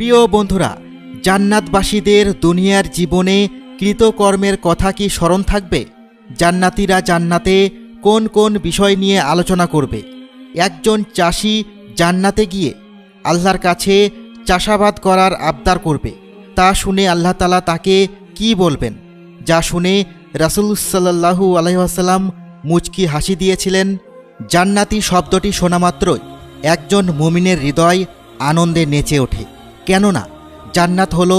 প্রিয় বন্ধুরা, জান্নাতবাসীদের দুনিয়ার জীবনে কৃতকর্মের কথা কি স্মরণ থাকবে? জান্নাতিরা জান্নাতে কোন কোন বিষয় নিয়ে আলোচনা করবে? একজন চাষি জান্নাতে গিয়ে আল্লাহর কাছে চাষাবাদ করার আবদার করবে। তা শুনে আল্লাহ তালা তাকে কি বলবেন? যা শুনে রাসুল সাল্লাহু আলহাসাল্লাম মুচকি হাসি দিয়েছিলেন, জান্নাতি শব্দটি শোনামাত্রই একজন মুমিনের হৃদয় আনন্দে নেচে ওঠে। কেননা জান্নাত হল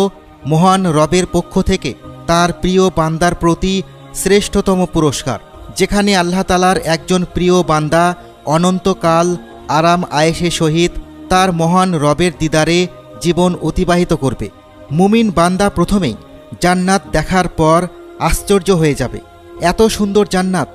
মহান রবের পক্ষ থেকে তার প্রিয় বান্দার প্রতি শ্রেষ্ঠতম পুরস্কার, যেখানে আল্লাহ তালার একজন প্রিয় বান্দা অনন্তকাল আরাম আয়েসে সহিত তার মহান রবের দিদারে জীবন অতিবাহিত করবে। মুমিন বান্দা প্রথমেই জান্নাত দেখার পর আশ্চর্য হয়ে যাবে। এত সুন্দর জান্নাত,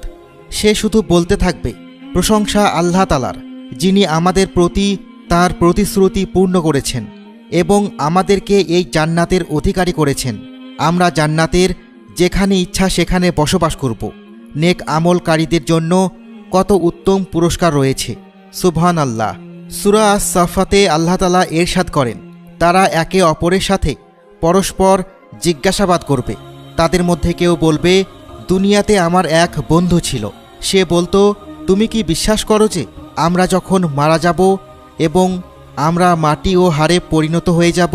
সে শুধু বলতে থাকবে, প্রশংসা আল্লাহ তালার যিনি আমাদের প্রতি তার প্রতিশ্রুতি পূর্ণ করেছেন। এবং আমাদেরকে এই জান্নাতের অধিকারী করেছেন। আমরা জান্নাতের যেখানে ইচ্ছা সেখানে বসবাস করব। নেক আমলকারীদের জন্য কত উত্তম পুরস্কার রয়েছে। সুবহান আল্লাহ সুরা সাফাতে আল্লাহতালা এরশাদ করেন, তারা একে অপরের সাথে পরস্পর জিজ্ঞাসাবাদ করবে। তাদের মধ্যে কেউ বলবে, দুনিয়াতে আমার এক বন্ধু ছিল। সে বলতো, তুমি কি বিশ্বাস করো যে আমরা যখন মারা যাব এবং আমরা মাটি ও হাড়ে পরিণত হয়ে যাব,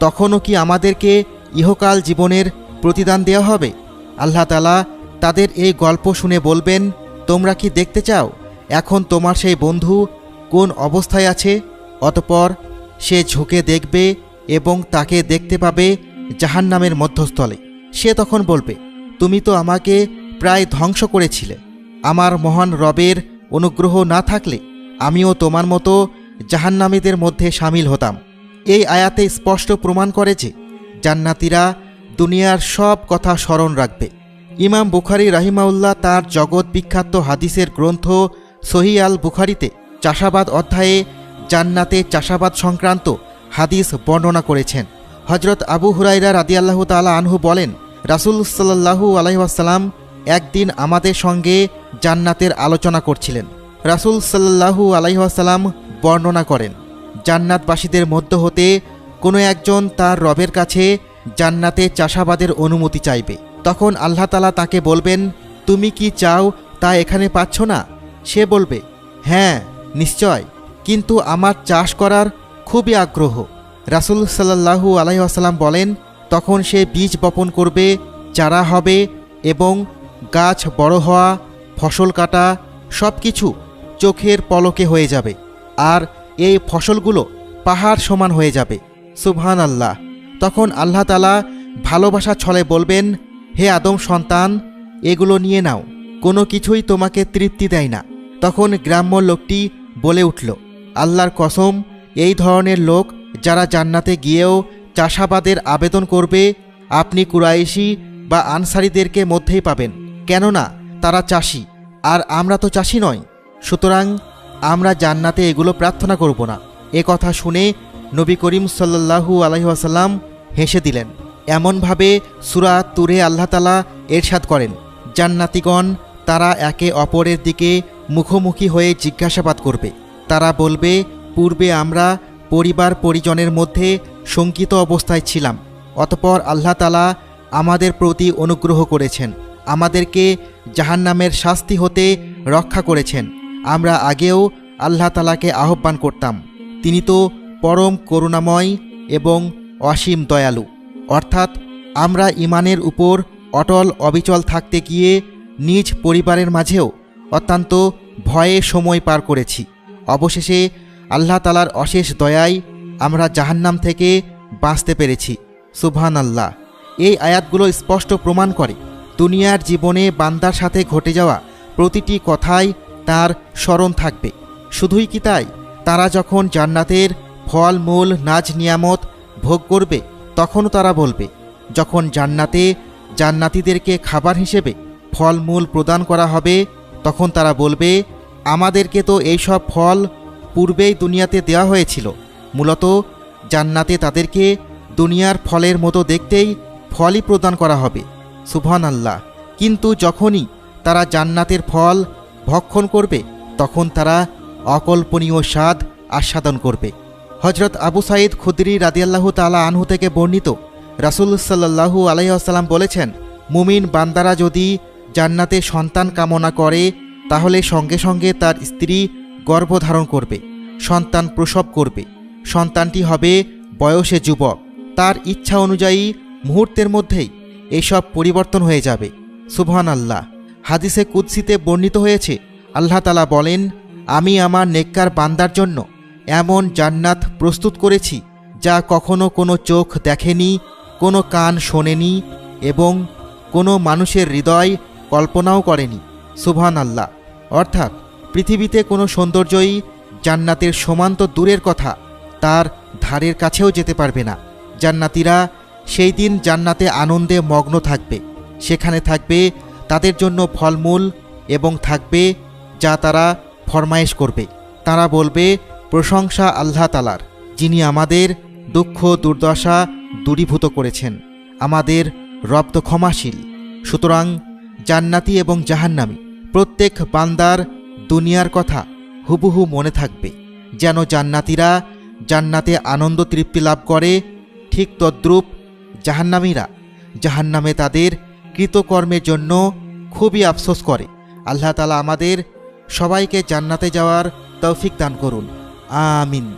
তখনও কি আমাদেরকে ইহকাল জীবনের প্রতিদান দেওয়া হবে? আল্লাহ তালা তাদের এই গল্প শুনে বলবেন, তোমরা কি দেখতে চাও? এখন তোমার সেই বন্ধু কোন অবস্থায় আছে? অতপর সে ঝুঁকে দেখবে এবং তাকে দেখতে পাবে জাহান্নামের মধ্যস্থলে। সে তখন বলবে, তুমি তো আমাকে প্রায় ধ্বংস করেছিলে। আমার মহান রবের অনুগ্রহ না থাকলে আমিও তোমার মতো জাহান্নামীদের মধ্যে সামিল হতাম। এই আয়াতে স্পষ্ট প্রমাণ করে যে জান্নাতিরা দুনিয়ার সব কথা স্মরণ রাখবে। ইমাম বুখারি রাহিমাউল্লাহ তার জগৎ বিখ্যাত হাদিসের গ্রন্থ সহি আল বুখারিতে চাষাবাদ অধ্যায়ে জান্নাতে চাষাবাদ সংক্রান্ত হাদিস বর্ণনা করেছেন। হজরত আবু হুরাইরা রাদিয়াল্লাহ তালা আনহু বলেন, রাসুল সাল্লাহু আলহিহাসাল্লাম একদিন আমাদের সঙ্গে জান্নাতের আলোচনা করছিলেন। রাসুল সাল্লাহু আলাইহাসাল্লাম বর্ণনা করেন। জান্নাতবাসীদের মধ্য হতে কোনো একজন তার রবের কাছে জান্নাতে চাষাবাদের অনুমতি চাইবে। তখন আল্লাহ তালা তাকে বলবেন, তুমি কি চাও তা এখানে পাচ্ছ না? সে বলবে হ্যাঁ নিশ্চয়। কিন্তু আমার চাষ করার খুবই আগ্রহ। রাসুল সাল্লাহু আলাইসাল্লাম বলেন, তখন সে বীজ বপন করবে, চারা হবে এবং গাছ বড় হওয়া, ফসল কাটা সব কিছু চোখের পলকে হয়ে যাবে। আর এই ফসলগুলো পাহাড় সমান হয়ে যাবে। সুবহান আল্লাহ তখন আল্লাহ তালা ভালোবাসা ছলে বলবেন, হে আদম সন্তান, এগুলো নিয়ে নাও, কোনো কিছুই তোমাকে তৃপ্তি দেয় না। তখন গ্রাম্য লোকটি বলে উঠল, আল্লাহর কসম, এই ধরনের লোক যারা জান্নাতে গিয়েও চাষাবাদের আবেদন করবে, আপনি কুরাইশি বা আনসারিদেরকে মধ্যেই পাবেন। কেননা তারা চাষি, আর আমরা তো চাষি নয়। সুতরাং আমরা জান্নাতে এগুলো প্রার্থনা করব না। এ কথা শুনে নবী করিম সাল্লাহু আলহিহাসাল্লাম হেসে দিলেন। এমনভাবে সুরা তুরে আল্লাহ তালা এরশাদ করেন। জান্নাতিগণ তারা একে অপরের দিকে মুখোমুখি হয়ে জিজ্ঞাসাবাদ করবে। তারা বলবে, পূর্বে আমরা পরিবার পরিজনের মধ্যে শঙ্কিত অবস্থায় ছিলাম। অতপর আল্লাহ তালা আমাদের প্রতি অনুগ্রহ করেছেন। আমাদেরকে জাহান্নামের শাস্তি হতে রক্ষা করেছেন। আমরা আগেও আল্লাহ তালাকে আহ্বান করতাম। তিনি তো পরম করুণাময় এবং অসীম দয়ালু। অর্থাৎ আমরা ইমানের উপর অটল অবিচল থাকতে গিয়ে নিজ পরিবারের মাঝেও অত্যন্ত ভয়ে সময় পার করেছি। অবশেষে আল্লাহ তালার অশেষ দয়ায় আমরা জাহান্নাম থেকে বাঁচতে পেরেছি। সুবহান আল্লাহ এই আয়াতগুলো স্পষ্ট প্রমাণ করে, দুনিয়ার জীবনে বান্দার সাথে ঘটে যাওয়া প্রতিটি কথাই তার স্মরণ থাকবে। শুধুই কি তাই? তারা যখন জান্নাতের ফল, মূল, নাজ, নিয়ামত ভোগ করবে, তখনও তারা বলবে, যখন জান্নাতে জান্নাতিদেরকে খাবার হিসেবে ফলমূল প্রদান করা হবে, তখন তারা বলবে, আমাদেরকে তো এইসব ফল পূর্বেই দুনিয়াতে দেওয়া হয়েছিল। মূলত জান্নাতে তাদেরকে দুনিয়ার ফলের মতো দেখতেই ফলই প্রদান করা হবে। সুবহান আল্লাহ কিন্তু যখনই তারা জান্নাতের ফল ভক্ষণ করবে, তখন তারা অকল্পনীয় স্বাদ আস্বাদন করবে। হজরত আবু সাইদ খুদরি রাদিয়াল্লাহু তালা আনহু থেকে বর্ণিত, রাসুল সাল্লাহু আলাইসাল্লাম বলেছেন, মুমিন বান্দারা যদি জান্নাতে সন্তান কামনা করে, তাহলে সঙ্গে সঙ্গে তার স্ত্রী গর্ভধারণ করবে, সন্তান প্রসব করবে। সন্তানটি হবে বয়সে যুবক। তার ইচ্ছা অনুযায়ী মুহূর্তের মধ্যেই এসব পরিবর্তন হয়ে যাবে। সুবহান আল্লাহ হাদিসে কুদ্সিতে বর্ণিত হয়েছে, আল্লাহ তালা বলেন, আমি আমার নেককার বান্দার জন্য এমন জান্নাত প্রস্তুত করেছি, যা কখনো কোনো চোখ দেখেনি, কোনো কান শোনেনি এবং কোনো মানুষের হৃদয় কল্পনাও করেনি। সুবহান আল্লাহ অর্থাৎ পৃথিবীতে কোনো সৌন্দর্যই জান্নাতের সমান তো দূরের কথা তার ধারের কাছেও যেতে পারবে না। জান্নাতিরা সেই দিন জান্নাতে আনন্দে মগ্ন থাকবে। সেখানে থাকবে তাদের জন্য ফলমূল এবং থাকবে যা তারা ফরমায়েশ করবে। তারা বলবে, প্রশংসা আল্লাহ তালার যিনি আমাদের দুঃখ, দুর্দশা দূরীভূত করেছেন। আমাদের রপ্ত ক্ষমাশীল। সুতরাং জান্নাতি এবং জাহান্নামি, প্রত্যেক বান্দার দুনিয়ার কথা হুবহু মনে থাকবে। যেন জান্নাতিরা জান্নাতে আনন্দ তৃপ্তি লাভ করে, ঠিক তদ্রূপ জাহান্নামীরা জাহান্নামে তাদের কৃতকর্মের জন্য খুবই আফসোস করে। আল্লাহ তালা আমাদের সবাইকে জান্নাতে যাওয়ার তৌফিক দান করুন। আমিন।